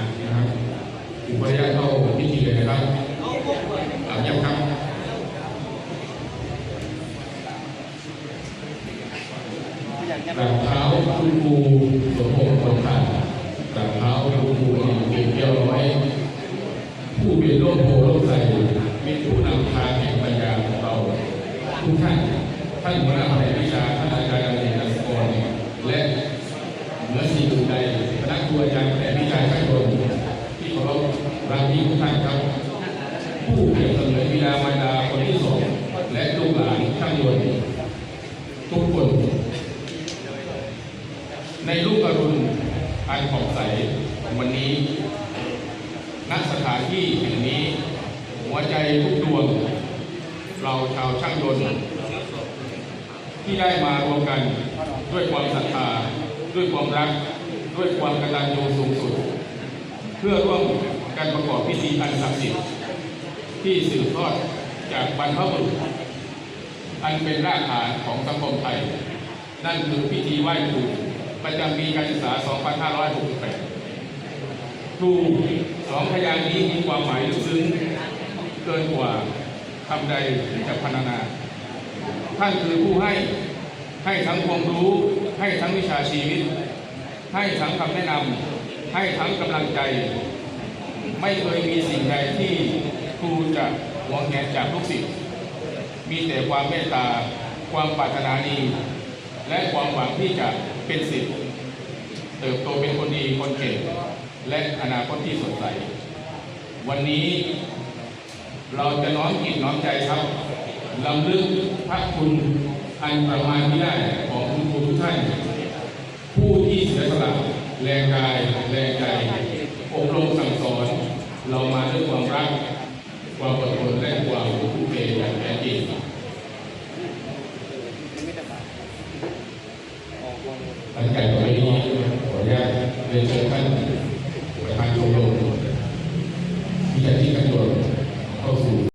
อะนะครับถึงขออนุญาตเข้าพิธีเลยนะครับอาเยี่ยมครับกราบเท้าคุณครูสมพงษ์คนขันกราบเท้าคุณครูเกียรติเกี่ยวร้อยผู้เป็นโลกโพโลกใสมีผู้นำทางแห่งปัญญาของเราทุกท่านท่านหัวหน้าแผนวิชา ท่านอาจารย์อเนกอัศกรและเหนือสิ่งอื่นใดคณะครูอาจารย์แผนวิชาท่านรที่เคารพรักยิ่งทุกท่านครับ ผู้เป รียบเสมือนวิดามารดาคนที่สองและลูกหลานช่างยนต์ทุกคน ในลูกอรุณอันผ่องใสวันนี้ณสถานที่แห่งนี้ หัวใจทุกดวง เราชาวช่างยนต์ ที่ได้มารวมกันด้วยความศรัทธาด้วยความรัก ด้วยความกตัญญูสูงสุด เพื่อร่วมกันประกอบพิธีอันศักดิ์สิทธิ์ ที่สืบทอดจากบรรพบุรุษ อันเป็นรากฐานของสังคมไทย นั่นคือพิธีไหว้ครูประจำปีการศึกษา 2568 ครูสองพยางนี้มีความหมายลึกซึ้งเกินกว่าคำใดจะพรรณนา ท่านคือผู้ให้ให้ทั้งความรู้ ให้ทั้งวิชาชีวิต ให้ทั้งคำแนะนำให้ทั้งกำลังใจ ไม่เคยมีสิ่งใดที่ ครูจะหวงแหนจากลูกศิษย์มีแต่ความเมตตา ความปรารถนาดี และความหวังที่จะเป็นศิษย์เติบโตเป็นคนดีคนเก่ง และอนาคตที่สดใส วันนี้เราจะน้อมจิตน้อมใจครับลำลึกพระคุณอันประมาณไม่ได้ของคุณครูทุกท่าน ผู้ที่เสียสละแรงกายแรงใจอบรมสั่งสอน เรามาด้วยความรัก ความอดทนและความทุ่มเทอย่างแท้จริงหลังจากต่อไปนี้ขออนุญาตเรียนเชิญท่าน